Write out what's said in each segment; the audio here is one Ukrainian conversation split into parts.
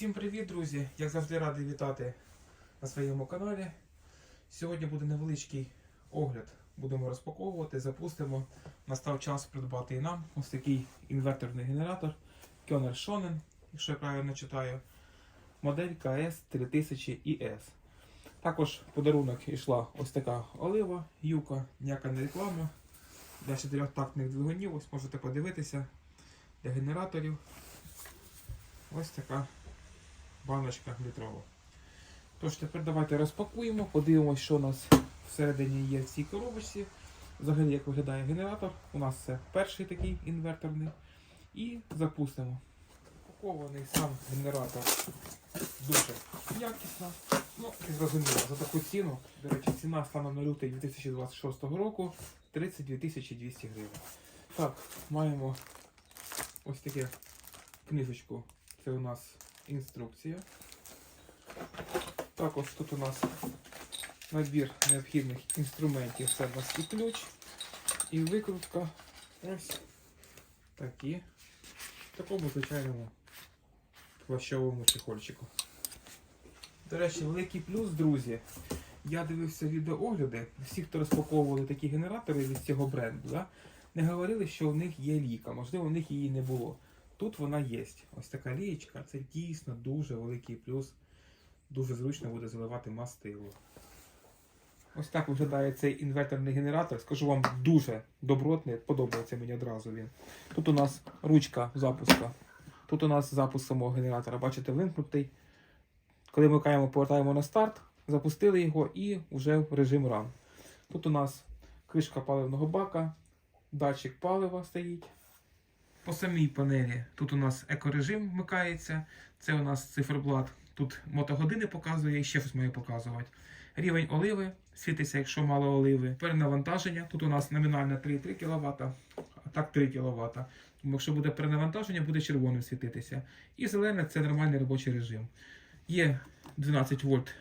Всім привіт, друзі! Як завжди радий вітати на своєму каналі. Сьогодні буде невеличкий огляд. Будемо розпаковувати, запустимо. Настав час придбати і нам ось такий інверторний генератор Kioner Shonen, якщо я правильно читаю. Модель KS 3000 ES. Також в подарунок йшла ось така олива, юка, ніяка не реклама. Для чотирьохтактних двигунів, ось можете подивитися. Для генераторів. Ось така баночка літрова. Тож тепер давайте розпакуємо, подивимося, що у нас всередині є в цій коробочці. Взагалі, як виглядає генератор. У нас це перший такий інверторний. І запустимо. Упакований сам генератор дуже якісно. Ну, і зрозуміло, за таку ціну. До речі, ціна станом на лютий 2026 року 32 200 гривень. Так, маємо ось таке книжечку. Це у нас інструкція. Також тут у нас набір необхідних інструментів. Це у нас і ключ, і викрутка. Ось такі. В такому звичайному плащовому чехольчику. До речі, великий плюс, друзі. Я дивився відеоогляди. Всі, хто розпаковували такі генератори від цього бренду, да, не говорили, що в них є ліка. Можливо, в них її не було. Тут вона є. Ось така лієчка. Це дійсно дуже великий плюс. Дуже зручно буде заливати мастило. Ось так виглядає цей інверторний генератор. Скажу вам дуже добротний, подобається мені одразу він. Тут у нас ручка запуска. Тут у нас запуск самого генератора. Бачите, вимкнутий. Коли вмикаємо, повертаємо на старт, запустили його і вже в режим ран. Тут у нас кришка паливного бака, датчик палива стоїть. По самій панелі тут у нас екорежим вмикається. Це у нас циферблат. Тут мотогодини показує і ще щось має показувати. Рівень оливи світиться, якщо мало оливи. Перенавантаження. Тут у нас номінальне 3,3 кВт, а так 3 кВт. Тому якщо буде перенавантаження, буде червоним світитися. І зелене це нормальний робочий режим. Є 12 вольт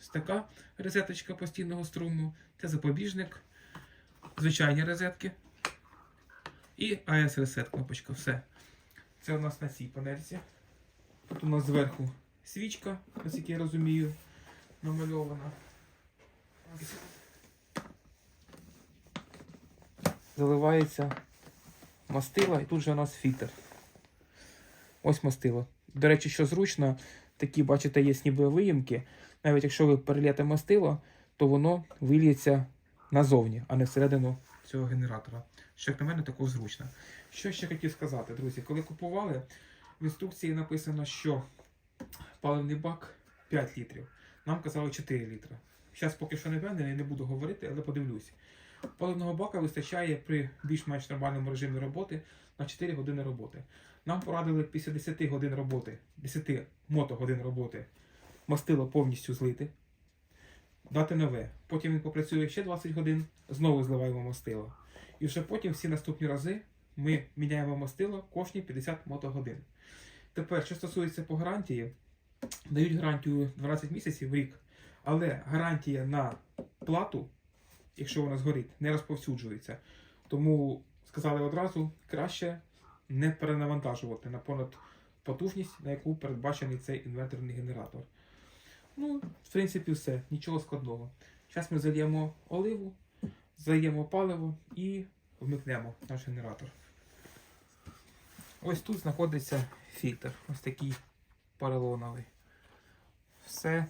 ось така розеточка постійного струму. Це запобіжник, звичайні розетки. І AS Reset кнопочка. Все. Це у нас на цій панельці. Тут у нас зверху свічка, наскільки я розумію, намальована. Заливається мастила і тут же у нас фільтр. Ось мастило. До речі, що зручно, такі, бачите, є ніби виїмки. Навіть якщо ви перелієте мастило, то воно вильється назовні, а не всередину цього генератора. Що, як на мене, також зручно. Що ще хотів сказати, друзі, коли купували, в інструкції написано, що паливний бак 5 літрів. Нам казали 4 літри. Зараз поки що не впевнений, не буду говорити, але подивлюсь. Паливного бака вистачає при більш-менш нормальному режимі роботи на 4 години роботи. Нам порадили після 10 годин роботи, 10 мотогодин роботи, мастило повністю злити, дати нове. Потім він попрацює ще 20 годин, знову зливаємо мастило. І вже потім всі наступні рази ми міняємо мастило кожні 50 мотогодин. Тепер, що стосується по гарантії, дають гарантію 12 місяців в рік, але гарантія на плату, якщо вона згорить, не розповсюджується. Тому сказали одразу, краще не перенавантажувати на понад потужність, на яку передбачений цей інверторний генератор. Ну, в принципі, все, нічого складного. Зараз ми зальємо оливу, зальємо паливо і вмикнемо наш генератор. Ось тут знаходиться фільтр, ось такий поролоновий. Все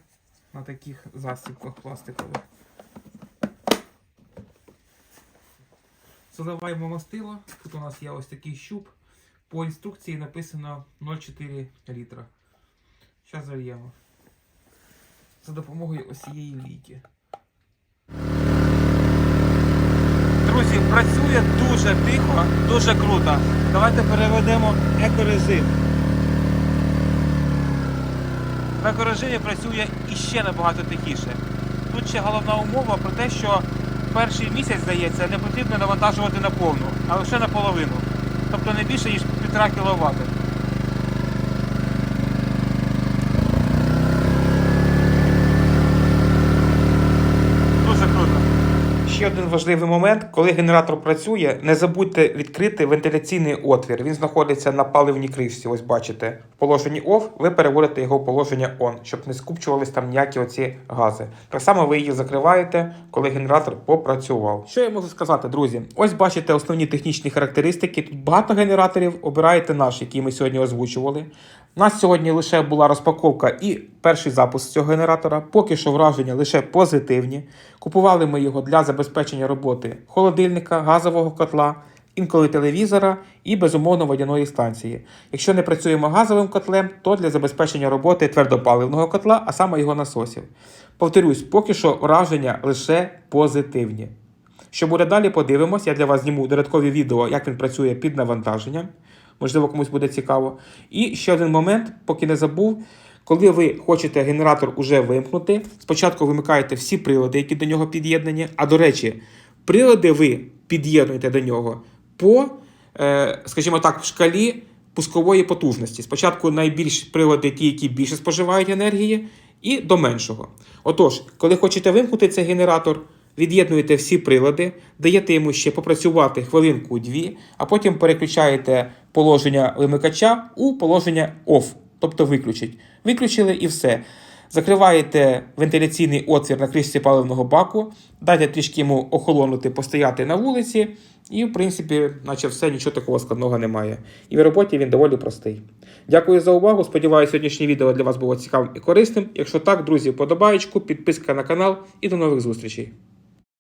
на таких застібках пластикових. Заливаємо мастило. Тут у нас є ось такий щуп. По інструкції написано 0,4 літра. Зараз зальємо. За допомогою ось цієї лійки. Друзі, працює дуже тихо, дуже круто. Давайте переведемо екорежим. В екорежимі працює іще набагато тихіше. Тут ще головна умова про те, що перший місяць, здається, не потрібно навантажувати на повну, а лише наполовину. Тобто не більше, ніж 1,5 кВт. Дуже круто. Ще один важливий момент, коли генератор працює, не забудьте відкрити вентиляційний отвір. Він знаходиться на паливній кришці. Ось бачите, в положенні OFF ви переводите його в положення ON, щоб не скупчувались там ніякі оці гази. Так само ви її закриваєте, коли генератор попрацював. Що я можу сказати, друзі? Ось бачите основні технічні характеристики. Тут багато генераторів. Обираєте наш, який ми сьогодні озвучували. У нас сьогодні лише була розпаковка і перший запуск цього генератора. Поки що враження лише позитивні. Купували ми його для забезпечення роботи холодильника, газового котла, інколи телевізора і безумовно водяної станції. Якщо не працюємо газовим котлем, то для забезпечення роботи твердопаливного котла, а саме його насосів. Повторюсь, поки що враження лише позитивні. Що буде далі, подивимось. Я для вас зніму додаткові відео, як він працює під навантаженням. Можливо, комусь буде цікаво. І ще один момент, поки не забув. Коли ви хочете генератор уже вимкнути, спочатку вимикаєте всі прилади, які до нього під'єднані. А до речі, прилади ви під'єднуєте до нього по, е, скажімо так, в шкалі пускової потужності. Спочатку найбільш прилади, ті, які більше споживають енергії, і до меншого. Отож, коли хочете вимкнути цей генератор, від'єднуєте всі прилади, даєте йому ще попрацювати хвилинку-дві, а потім переключаєте положення вимикача у положення OFF, тобто виключить. Виключили і все. Закриваєте вентиляційний отвір на кришці паливного баку, дайте трішки йому охолонути, постояти на вулиці, і, в принципі, наче все, нічого такого складного немає. І в роботі він доволі простий. Дякую за увагу. Сподіваюся, сьогоднішнє відео для вас було цікавим і корисним. Якщо так, друзі, подобаєчку, підписка на канал і до нових зустрічей.